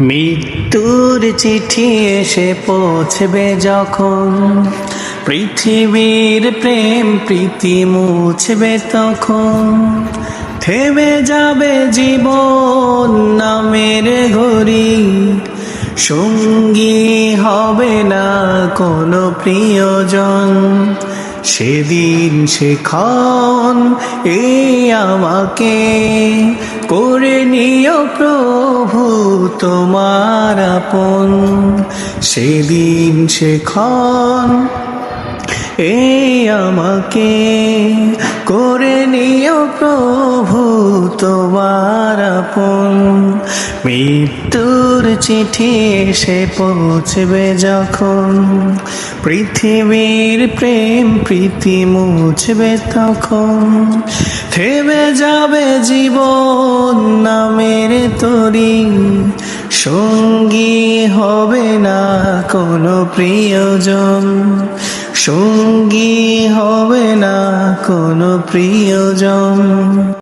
মৃত্যুর চিঠি এসে পৌঁছবে যখন। পৃথিবীর প্রেম প্রীতি মুছবে তখন। থেমে যাবে জীবন নামের ঘড়ি। সঙ্গী হবে না কোনো প্রিয়জন। সেদিন সেখন এই আমাকে করে নিও প্রভু তোমার আপন। সেদিন সেখন এ আমাকে করে নিও প্রভু তোমার আপন। মৃত্যুর চিঠি এসে পৌঁছবে যখন। পৃথিবীর প্রেম প্রীতি মুছবে তখন। থেমে যাবে জীবন নামের তরি। সঙ্গী হবে না কোনো প্রিয়জন। সঙ্গী হবে না কোনো প্রিয়জন।